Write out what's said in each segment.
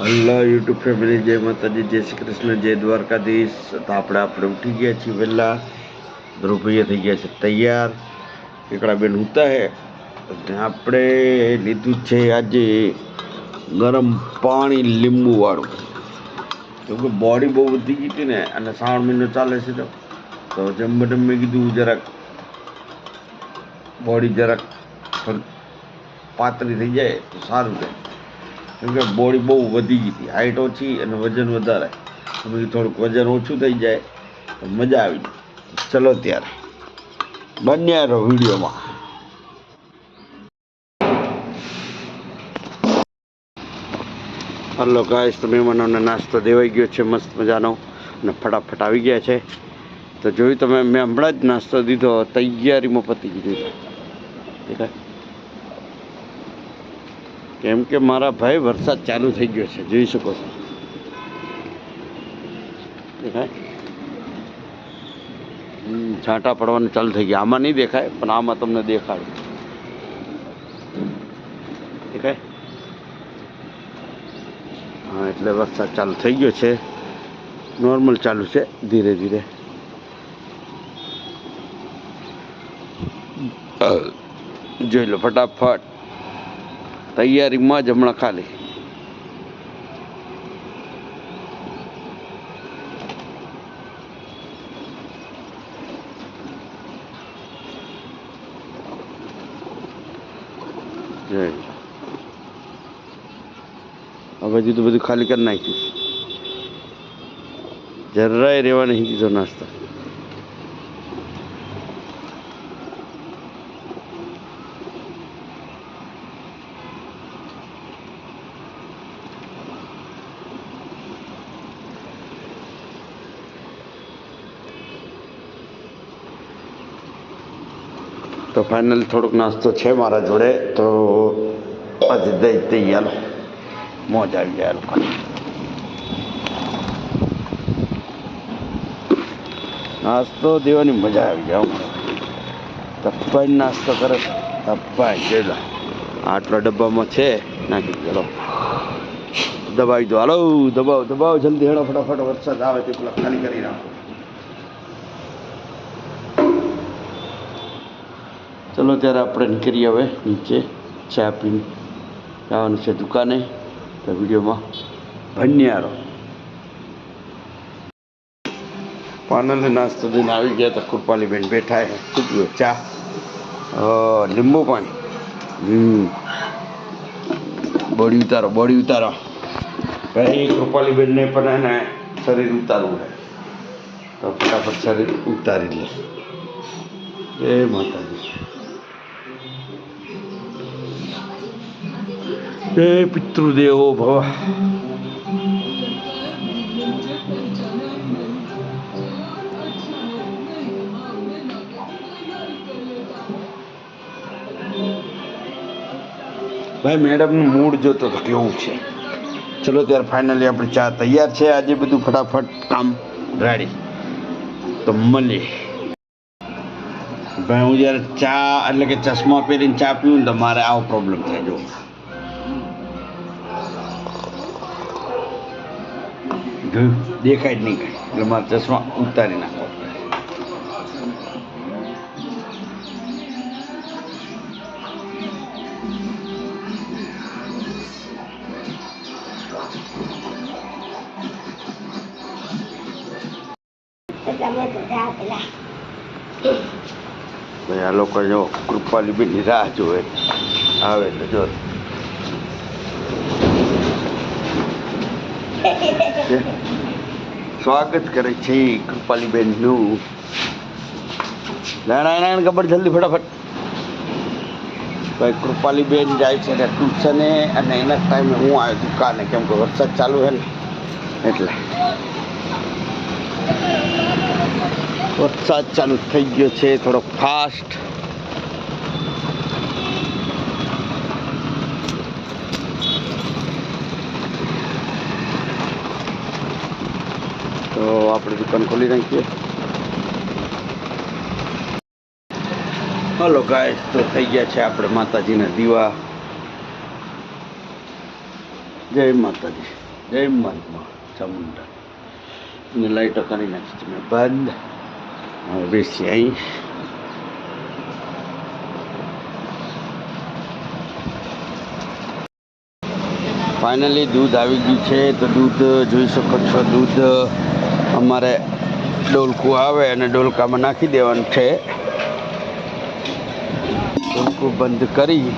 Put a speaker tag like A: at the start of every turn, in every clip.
A: Hello YouTube family, જય માતાજી, જય શ્રી કૃષ્ણ, જય દ્વારકાધીશ. તો આપણે આપણે ઉઠી ગયા છીએ વહેલા. ધ્રુવભાઈએ થઈ ગયા છે તૈયાર. એકડા બેન ઉતા હે આપણે લીધું છે આજે ગરમ પાણી લીંબુવાળું. કેમ બોડી બહુ વધી ગઈ હતી ને, અને શ્રાવણ મહિનો ચાલે છે તો. તો જમ્મે જમ્મે કીધું જરાક બોડી જરાક પાતળી થઈ જાય તો સારું રહે. કેમ કે બોડી બહુ વધી ગઈ હતી. હાઇટ ઓછી અને વજન વધારે. તો થોડુંક વજન ઓછું થઈ જાય તો મજા આવી જાય ચલો ત્યારે. બન્યા રહો વિડીયોમાં. હલો ગાઈસ તો મહેમાનોને નાસ્તો દેવાઈ ગયો છે, મસ્ત મજાનો. અને ફટાફટ આવી ગયા છે. તો જોયું તમે, મેં હમણાં જ નાસ્તો દીધો, તૈયારીમાં પતી ગયું દેખાય. કેમ કે મારા ભાઈ વરસાદ ચાલુ થઈ ગયો છે, જોઈ શકો છો. છાંટા પડવાનું ચાલુ થઈ ગયા. આમાં નહીં દેખાય, પણ આમાં તમને દેખાડું. દેખાય? હા, એટલે વરસાદ ચાલુ થઈ ગયો છે. નોર્મલ ચાલુ છે, ધીરે ધીરે. જોઈ લો, ફટાફટ. તૈયારીમાં જ હમણાં ખાલી. હવે હજી તો બધું ખાલી કરી નાખ્યું. જરાય રહેવા નહીં દીધો નાસ્તો. તો ફાઇનલ થોડોક નાસ્તો છે મારા જોડે. તો પછી દઈ દઈ હાલો. મોજ આવી જાય લોકોને નાસ્તો દેવાની મજા આવી જાય તપ્પાઈ નાસ્તો કરે તપ્પાઈ, જોઈ લો. આટલા ડબ્બામાં છે. નાખી ચલો દબાવી દો. હાલો, દબાવ દબાવ. જલ્દી હેડો, ફટાફટ. વરસાદ આવે તે પેલા ખાલી કરી નાખો. ચલો ત્યારે આપણે નીકળીએ હવે નીચે ચા પીને જવાનું છે દુકાને, તો વિડીયોમાં ભન્યારો પાનલ નાસ્તો દઈને આવી ગયા તો કૃપાલીબેન બેઠા હે શું ચા? લીંબુ પાણી. હમ. બોડી ઉતારો બોડી ઉતારો. ભાઈ, કૃપાલીબેનને પણ એને શરીર ઉતારવું હોય તો ફટાફટ શરીર ઉતારી લે. જય માતાજી. જય પિતૃદેવો ભવ ભાઈ, મેડમનું મૂડ જોતો તો કેવું છે? ચલો ત્યારે ફાઇનલી આપણી ચા તૈયાર છે. આજે બધું ફટાફટ કામ રેડી. તો મળીએ. ભાઈ, હું જ્યારે ચા, એટલે કે ચશ્મા પહેરીને ચા પીવું ને તો મારે આવો પ્રોબ્લેમ થાય જો જોયું દેખાય જ નહીં કાંઈ. એટલે મારા ચશ્મા ઉતારી નાખો. આ લોકો જો કૃપાલી બેનની રાહ જોવે. આવે તો જો. સ્વાગત કરે છે કૃપાલીબેન બેનનું નારાયણ ખબર જલ્દી ફટાફટ. ભાઈ કૃપાલીબેન જાય છે ને ટ્યુશને અને એના ટાઈમે હું આવ્યો દુકાને કેમ કે વરસાદ ચાલુ છે ને. એટલે. વરસાદ ચાલુ થઈ ગયો છે થોડો ફાસ્ટ તો આપણે દુકાન ખોલી નાખીએ. હલો ગાય તો થઈ ગયા છે આપણે માતાજીના દીવા. જય માતાજી, જય મહાત્મા ચામુંડા. અને લાઈટો કરી નાખી છે મેં બંધ. હવે બેસી અહીં. ફાઇનલી દૂધ આવી ગયું છે, તો દૂધ જોઈ શકો છો, દૂધ અમારે ડોલકું આવે અને ડોલકામાં નાખી દેવાનું છે. ડોલકું બંધ કરી.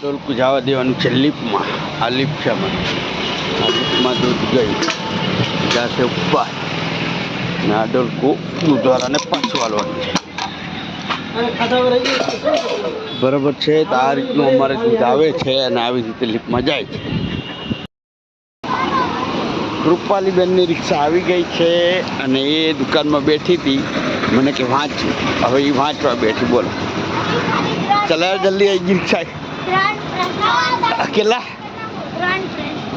A: ડોલકું જવા દેવાનું છે લીપમાં આ લીપ છે અમારે. આ લીપમાં દૂધ ગઈ જાતે ઉપર. અને આ ડોલકું દૂધવાળાને પાછું હાલવાનું છે. બરાબર છે? તો આ રીતનું અમારે દૂધ આવે છે અને આવી રીતે લિફ્ટમાં જાય છે. કૃપાલીબેનની રિક્ષા આવી ગઈ છે અને એ દુકાનમાં બેઠી હતી. મને કે વાંચ. હવે એ વાંચવા બેઠી બોલો. ચલાવ જલ્દી આવી રિક્ષા. અકેલા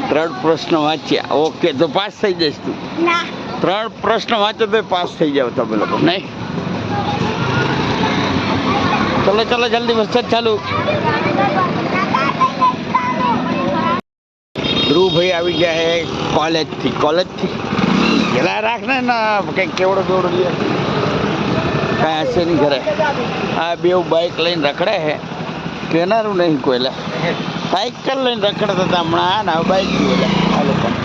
A: ત્રણ પ્રશ્ન વાંચ્યા. ઓકે તો પાસ થઈ જઈશ તું. ત્રણ પ્રશ્ન વાંચો તો પાસ થઈ જાવ તમે લોકો. નહીં? ચલો ચલો જલ્દી વરસાદ ચાલુ. ધ્રુવભાઈ આવી ગયા હે કોલેજથી કોલેજથી. ગેલા રાખ ને કંઈક કેવડો કેવડો લે. કાંઈ હશે નહીં ઘરે. આ બે બાઇક લઈને રખડે હે. કેનારું નહીં કોઈ લે. સાયકલ લઈને રખડતા હતા હમણાં. ને હવે બાઇક જો લે આ લોકોને.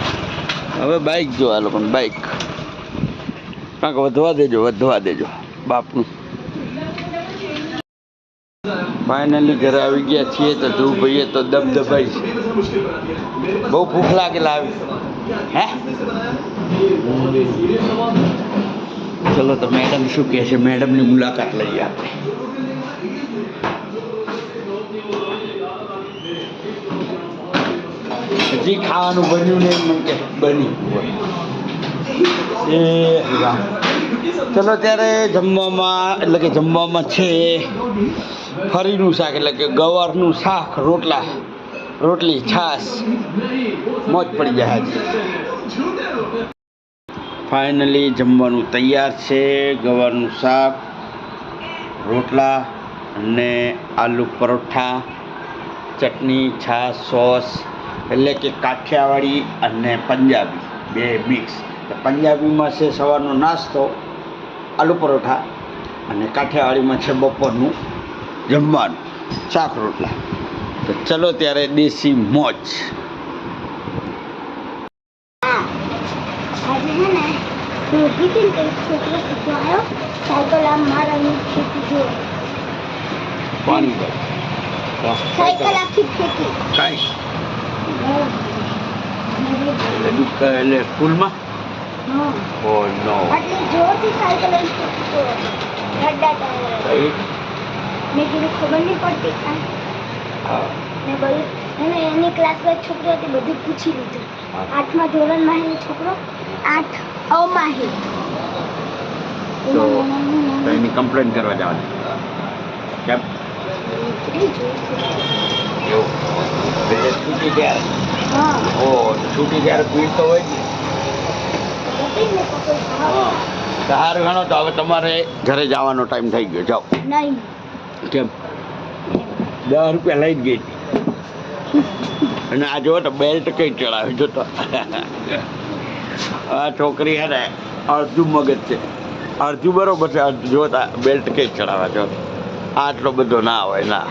A: હવે બાઇક જો આ લોકોને બાઇક કાંક વધવા દેજો વધવા દેજો બાપનું. ફાઇનલી ઘરે આવી ગયા છીએ તો ધ્રુવભાઈએ તો દબદબાઈ છે. બહુ ભૂખ લાગેલા આવી. હે? ચલો તો મેડમ શું કહે છે? મેડમની મુલાકાત લઈએ આપણે. હજી ખાવાનું બન્યું નહીં મને કે બની એ ચલો ત્યારે જમવામાં, એટલે કે જમવામાં છે ફરીનું શાક, એટલે કે ગવારનું શાક, રોટલા, રોટલી, છાશ. મોજ પડી જાય ફાઇનલી જમવાનું તૈયાર છે, ગવારનું શાક, રોટલા અને આલુ પરોઠા, ચટણી, છાશ, સોસ, એટલે કે કાઠિયાવાડી અને પંજાબી. બે મિક્સ પંજાબીમાં છે સવારનો નાસ્તો આલુ પરોઠા અને કાઠિયાવાડીમાં છે બપોરનું જમવાનું શાક રોટલા. તો ચલો ત્યારે દેશી મોજ. સ્કૂલમાં?
B: હા
A: ઓ નો
B: આટલી જોરથી સાયકલ લઈને ટાયર મેં કીધું ખબર નહીં પડતી. કાંઈ ને બધું એને એની ક્લાસમાં છોકરો હતી બધું પૂછી લીધું. આઠમા ધોરણમાં એ છોકરો આઠ અમાહી
A: તો તો એની કમ્પ્લેન કરવા જવાની. કેમ? એવું. છૂટી ગયા.
B: હા.
A: ઓ છૂટી ત્યારે પીડતો હોય ને. સારું ગણો તો હવે તમારે ઘરે જવાનો ટાઈમ થઈ ગયો. જાઓ. કેમ? દસ રૂપિયા લઈ જ ગઈ. અને આ જો તો બેલ્ટ કઈ ચડાવે જો તો. આ છોકરી હે ને અડધું મગજ છે. અડધું બરોબર છે અડધું જોતા બેલ્ટ કઈ ચડાવે જો આટલો બધો ના હોય ના.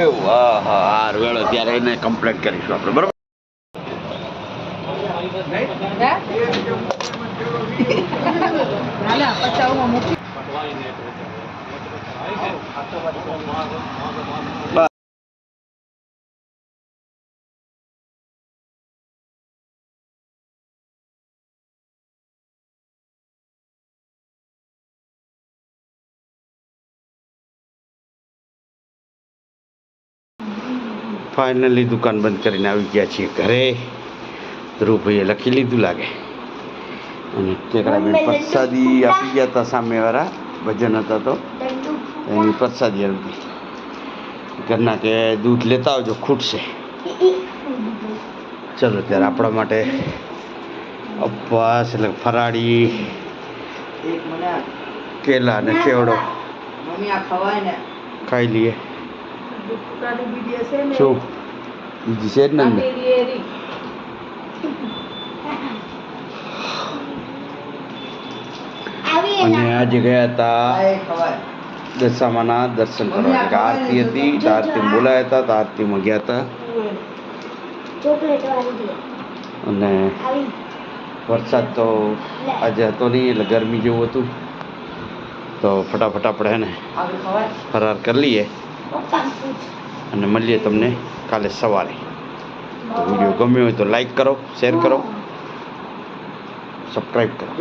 A: એવું હા? હારું ત્યારે એને કમ્પ્લેટ કરીશું આપણે બરોબર ફાઇનલી દુકાન બંધ કરીને આવી ગયા છીએ ઘરે. ધ્રુવભાઈએ લખી લીધું લાગે. અને ટેકરાબેન પ્રસાદી આપી ગયા હતા સામેવાળા ભજન હતા તો. એની પ્રસાદી આવી ઘરના કે દૂધ લેતા આવજો ખૂટશે. ચલો ત્યારે આપણા માટે ઉપવાસ એટલે ફરાળી
C: એક મને આ
A: કેલા અને
B: ના
A: ચેવડો
B: ખવાય.
C: મમ્મી આ ખવાય ને.
A: ખાઈ લઈએ.
D: કાપેલી એરી.
B: આવી
A: અને આજે ગયા હતા દશામાના દર્શન કરવા. આરતી હતી આરતી બોલાયા હતા તો આરતીમાં ગયા હતા.
B: ચોકલેટ વાળી દે
A: અને વરસાદ તો આજે હતો નહીં એટલે ગરમી જેવું હતું. તો ફટાફટ આપણે ને ફરાર કરી લઈએ. અને મળીએ તમને કાલે સવારે. તો વીડિયો ગમ્યો હોય તો લાઈક કરો શેર કરો સબસ્ક્રાઈબ કરો.